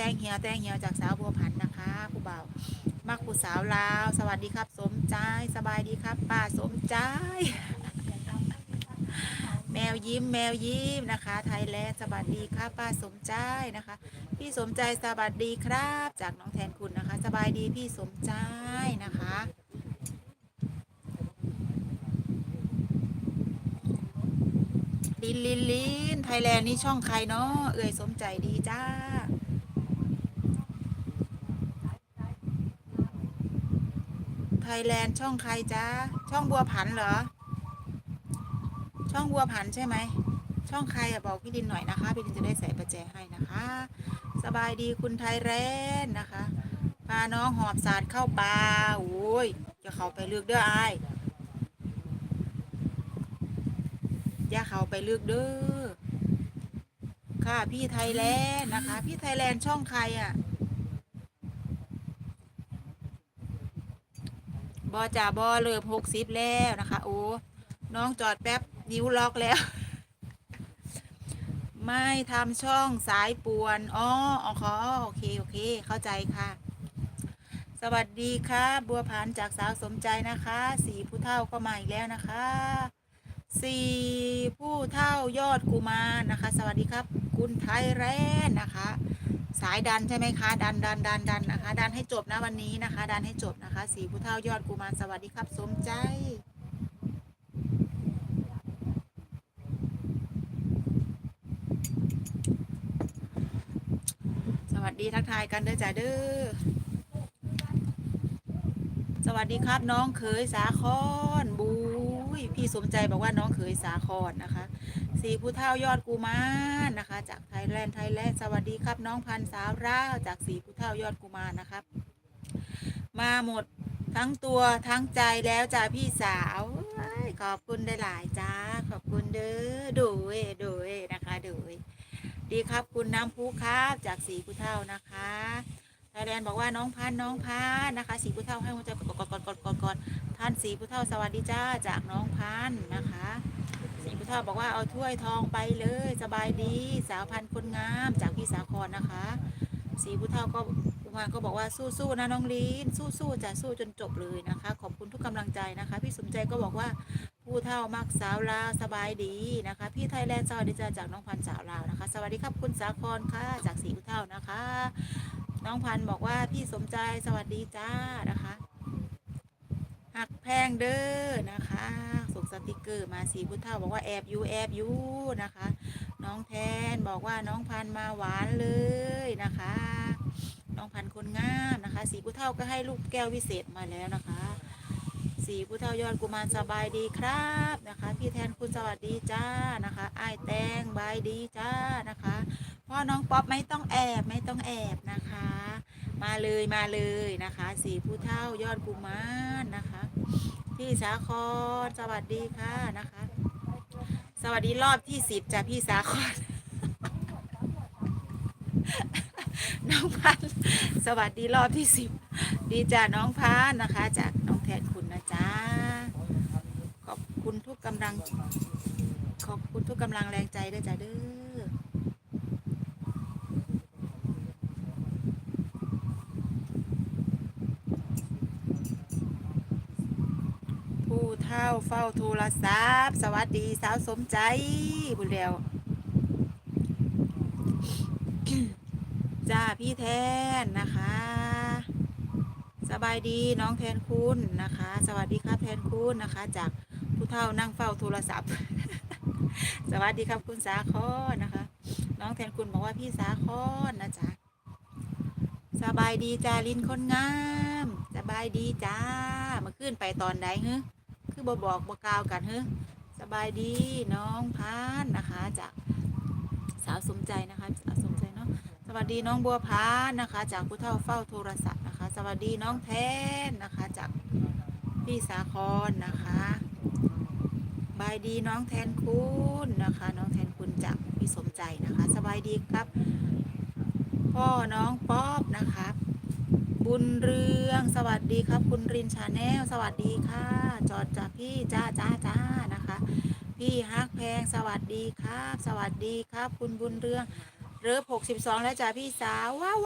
แตงเหี่ยวแตงเหี่ยวจากสาวบัวผันนะคะผู้บ่าวมักผู้สาวลาว สวัสดีครับ สมใจสบายดีครับ ป้าสมใจ แมวยิ้มแมวยิ้มนะคะ ไทยแลนด์สวัสดีครับป้าสมใจนะคะ พี่สมใจสวัสดีครับ จากน้องแทนคุณนะคะ สบายดีพี่สมใจนะคะลินลินลินไทยแลนด์นี่ช่องใครเนาะเอ่ยสมใจดีจ้า ทยแลนด์ช่องใครจ้าช่องบัวผันเหรอ ช่องบัวผันใช่ไหม ช่องใครอะบอกพี่ดินหน่อยนะคะ พี่ดินจะได้ใส่ประแจให้นะคะ สบายดีคุณไทยแลนด์นะคะพาน้องหอบสาดเข้าป่าโอ้ยจะเข้าไปเลือกเด้ออายย่าเขาไปเลือกเด้อ ค่ะพี่ไทยแลนด์นะคะ พี่ไทยแลนด์ช่องใครอะ่ะ บอจ่าบอเริ่มหกสิบแล้วนะคะ โอ้น้องจอดแป๊บนิ้วล็อกแล้ว ไม่ทำช่องสายป่วนอ๋ออ๋อขอโอเคโอเค เข้าใจค่ะ สวัสดีค่ะ บัวพันจากสาวสมใจนะคะสีผู้เท่าก็มาอีกแล้วนะคะสี่ผู้เท่ายอดกุมารนะคะ สวัสดีครับ คุณไทยแรนนะคะ สายดันใช่ไหมคะ ดันดันดันดันนะคะ ดันให้จบนะวันนี้นะคะ ดันให้จบนะคะ สี่ผู้เท่ายอดกุมารสวัสดีครับ สมใจสวัสดีทักทายกันเด้อจ้าเด้อ สวัสดีครับน้องเขยสาครบุย พี่สมใจบอกว่าน้องเขยสาครนะคะสีผู้เท่ายอดกูมารนะคะ จากไทยแลนด์ไทยแลนด์สวัสดีครับ น้องพันสาวร่าจากสีผู้เท่ายอดกูมารนะครับ มาหมดทั้งตัวทั้งใจแล้วจ้าพี่สาวขอบคุณได้หลายจ้าขอบคุณเด้อดูเว้ดูเว้ยนะคะดูเว้ยดีครับคุณน้ำพุครับจากสีผู้เท่านะคะไทยแลนด์บอกว่าน้องพันน้องพันนะคะ สีผู้เท่าให้หัวใจกดกดกดกดกดกด ท่านสีผู้เท่าสวัสดีจ้าจากน้องพันธ์นะคะสีผู้เท่าบอกว่าเอาถ้วยทองไปเลย สบายดีสาวพันธ์คนงามจากพี่สาครนะคะสีผู้เท่าก็กุมารก็บอกว่าสู้ๆนะน้องลีนสู้ๆจะสู้จนจบเลยนะคะ ขอบคุณทุกกำลังใจนะคะ พี่สมใจก็บอกว่าผู้เท่ามักสาวลาวสบายดีนะคะ พี่ไทยแลนด์สวัสดีจ้าจากน้องพันธ์สาวลาวนะคะ สวัสดีครับคุณสาครค่ะจากสีผู้เท่านะคะ น้องพันธ์บอกว่าพี่สมใจสวัสดีจ้านะคะ หักแพงเด้อนะคะส่งสติกเกอร์มาสีพุทธเท่าบอกว่าแอบอยูแอบอยูนะคะ น้องแทนบอกว่าน้องพันมาหวานเลยนะคะ น้องพันคนงามนะคะสีพุทธเท่าก็ให้ลูกแก้ววิเศษมาแล้วนะคะสีพุทธเท่ายอดกุมารสบายดีครับนะคะ พี่แทนคุณสวัสดีจ้านะคะไอ้แตงบายดีจ้านะคะพ่อน้องป๊อปไม่ต้องแอบไม่ต้องแอบนะคะ มาเลยมาเลยนะคะ สีผู้เท่ายอดกุมารนะคะ พี่สาครสวัสดีค่ะนะคะ สวัสดีรอบที่สิบจ้ะพี่สาครน้องพันสวัสดีรอบที่สิบดีจ้ะน้องพันนะคะ จากน้องแทนคุณนะจ๊ะขอบคุณทุกกำลัง ขอบคุณทุกกำลังแรงใจด้วยจ้ะเด้อ ผู้ เท่าเฝ้าโทรศัพท์ สวัสดีสาวสมใจบุญเดียวจ้าพี่แทนนะคะ สบายดีน้องแทนคุณนะคะ สวัสดีครับแทนคุณนะคะ จากผู้เท่านั่งเฝ้าโทรศัพท์ สวัสดีครับคุณสาครนะคะ น้องแทนคุณบอกว่าพี่สาครนะจ๊ะสบายดีจ้าลินคนงาม สบายดีจ้ามาขึ้นไปตอนใดเฮ้ คือบ่บอกบ่กล่าวกันเฮ้สบายดีน้องพานนะคะ จากสาวสมใจนะคะสาวสมใจเนาะสวัสดีน้องบัวพานนะคะ จากผู้เฒ่าเฝ้าโทรศัพท์นะคะ สวัสดีน้องแทนนะคะ จากพี่สาครนะคะบายดีน้องแทนคุณนะคะ น้องแทนคุณจากพี่สมใจนะคะ สบายดีครับ พ่อน้องป๊อบนะคะ บุญเรืองสวัสดีครับ คุณรินชาแนลสวัสดีค่ะ อดจากพี่จ้าจ้าจ้านะคะ พี่ฮักแพงสวัสดีครับ สวัสดีครับ คุณบุญเรืองเริบหกสิบสองแล้วจ้าพี่สาวว้าว